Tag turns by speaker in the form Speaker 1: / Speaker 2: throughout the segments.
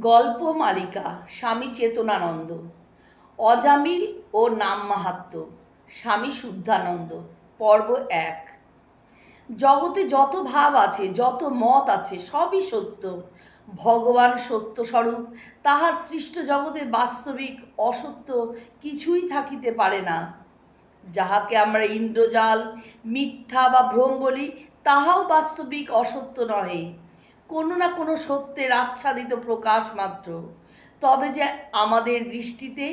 Speaker 1: গল্প মালিকা, স্বামী চেতনানন্দ। অজামিল ও নাম মাহাত্ম, স্বামী শুদ্ধানন্দ, পর্ব এক। জগতে যত ভাব আছে, যত মত আছে, সবই সত্য। ভগবান সত্য স্বরূপ তাহার সৃষ্ট জগতে বাস্তবিক, অসত্য কিছুই থাকিতে পারে না। যাহাকে আমরা ইন্দ্রজাল, মিথ্যা বা ভ্রম বলি, তাহাও বাস্তবিক, অসত্য নহে। কোনো না কোনো সত্যের আচ্ছাদিত প্রকাশ মাত্র। তবে যে আমাদের দৃষ্টিতে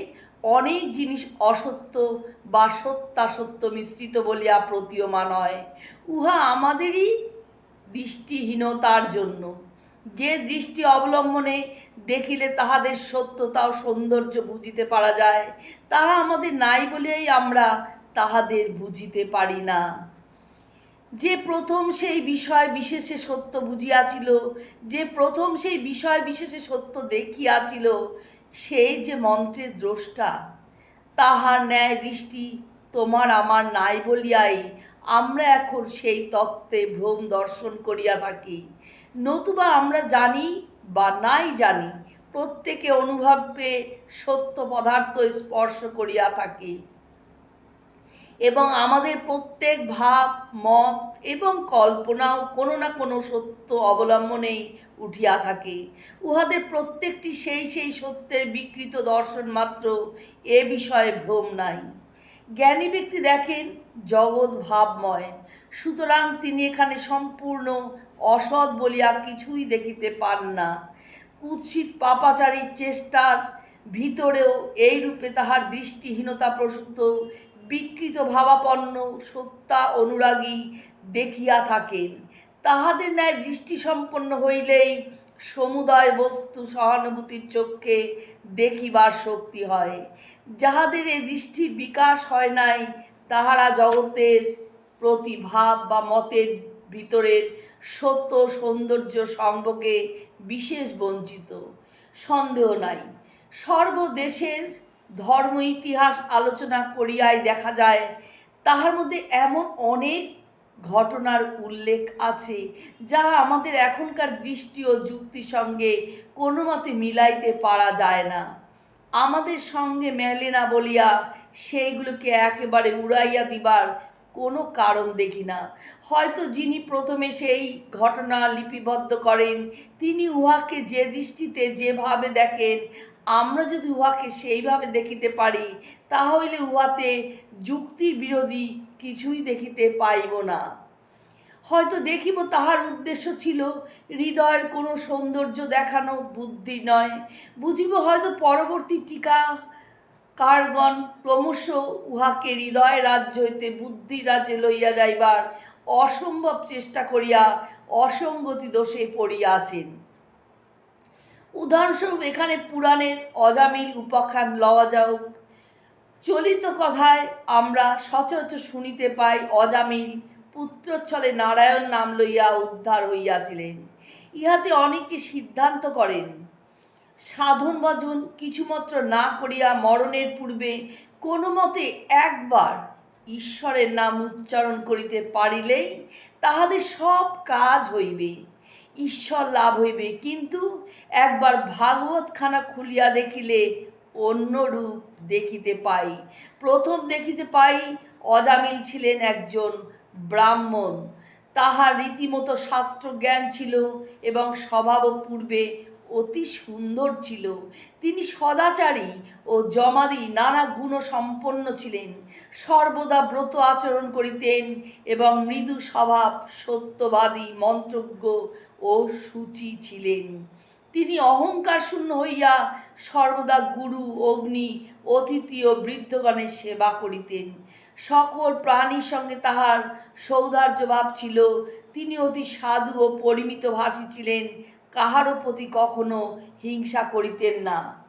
Speaker 1: অনেক জিনিস অসত্য বা সত্যাসত্য মিশ্রিত বলিয়া প্রতীয়মান হয়, উহা আমাদেরই দৃষ্টিহীনতার জন্য। যে দৃষ্টি অবলম্বনে দেখিলে তাহাদের সত্যতা ও সৌন্দর্য বুঝিতে পারা যায়, তাহা আমাদের নাই বলিয়াই আমরা তাহাদের বুঝিতে পারি না। যে প্রথম সেই বিষয় বিশেষে সত্য বুঝিয়াছিল, যে প্রথম সেই বিষয় বিশেষে সত্য দেখিয়াছিল, সেই যে মন্ত্রের দ্রষ্টা, তাহার ন্যায় দৃষ্টি তোমার আমার নাই বলিয়াই আমরা এখন সেই তত্ত্বে ভ্রম দর্শন করিয়া থাকি। নতুবা আমরা জানি বা নাই জানি, প্রত্যেকে অনুভবে সত্য পদার্থ স্পর্শ করিয়া থাকি। এবং আমাদের প্রত্যেক ভাব, মত এবং কল্পনাও কোনো না কোনো সত্য অবলম্বনেই উঠিয়া থাকে। উহাদের প্রত্যেকটি সেই সেই সত্যের বিকৃত দর্শন মাত্র এ বিষয়ে ভ্রম নাই। জ্ঞানী ব্যক্তি দেখেন, জগৎ ভাবময়। সুতরাং তিনি এখানে সম্পূর্ণ অসৎ বলিয়া কিছুই দেখিতে পান না। কুৎসিত পাপাচারীর চেষ্টার ভিতরেও এই রূপে তাহার দৃষ্টিহীনতা প্রসূত বিকৃত ভাবাপন্ন সত্তা অনুরাগী দেখিয়া থাকেন। তাহাদের ন্যায় দৃষ্টিসম্পন্ন হইলেই সমুদয় বস্তু সহানুভূতির চক্ষে দেখিবার শক্তি হয়। যাহাদের এই দৃষ্টির বিকাশ হয় নাই, তাহারা জগতের প্রতিভাব বা মতের ভিতরের সত্য সৌন্দর্য সম্পর্কে বিশেষ বঞ্চিত। সন্দেহ নাই। সর্বদেশের ধর্ম, ইতিহাস আলোচনা করিয়াই দেখা যায়। তাহার মধ্যে এমন অনেক ঘটনার উল্লেখ আছে যা আমাদের এখনকার দৃষ্টি ও যুক্তির সঙ্গে কোনো মতে মিলাইতে পারা যায় না। আমাদের সঙ্গে মেলে না বলিয়া সেইগুলোকে একেবারে উড়াইয়া দিবার কোনো কারণ দেখি না। হয়তো যিনি প্রথমে সেই ঘটনা লিপিবদ্ধ করেন, তিনি উহাকে যে দৃষ্টিতে যেভাবে দেখেন আমরা যদি উহাকে সেইভাবে দেখিতে পারি তাহলে উহাতে যুক্তির বিরোধী কিছুই দেখিতে পাইব না। হয়তো দেখিব তাহার উদ্দেশ্য ছিল হৃদয়ের কোনো সৌন্দর্য দেখানো বুদ্ধি নয়। বুঝিব হয়তো পরবর্তী টিকা কারগণ ক্রমশ উহাকে হৃদয় রাজ্য হইতে বুদ্ধি রাজ্যে লইয়া যাইবার অসম্ভব চেষ্টা করিয়া অসঙ্গতি দোষে পড়িয়াছেন। উদাহরণস্বরূপ এখানে পুরাণের অজামিল উপাখ্যান লওয়া যাওক চলিত কথায় আমরা সচরাচর শুনিতে পাই, অজামিল পুত্রচ্ছলে নারায়ণ নাম লইয়া উদ্ধার হইয়াছিলেন। ইহাতে অনেকে সিদ্ধান্ত করেন, সাধন ভজন কিছুমাত্র না করিয়া মরণের পূর্বে কোনো মতে একবার ঈশ্বরের নাম উচ্চারণ করিতে পারিলেই তাহাদের সব কাজ হইবে। ঈশ্বর লাভ হইবে। কিন্তু একবার ভাগবতখানা খুলিয়া দেখিলে অন্য রূপ দেখিতে পাই। প্রথম দেখিতে পাই অজামিল ছিলেন একজন ব্রাহ্মণ। তাহার রীতিমতো শাস্ত্র জ্ঞান ছিল এবং স্বভাব পূর্বে অতি সুন্দর ছিল। তিনি সদাচারী ও জমাদি নানা গুণ সম্পন্ন ছিলেন। সর্বদা ব্রত আচরণ করিতেন এবং মৃদু স্বভাব সত্যবাদী, মন্ত্রজ্ঞ ও সূচি ছিলেন। তিনি অহংকার শূন্য হইয়া সর্বদা গুরু, অগ্নি, অতিথি ও বৃদ্ধগণের সেবা করিতেন। সকল প্রাণীর সঙ্গে তাহার সৌধার্য ভাব ছিল। তিনি অতি সাধু ও পরিমিত ভাষী ছিলেন। কাহারও প্রতি কখনো হিংসা করিতেন না।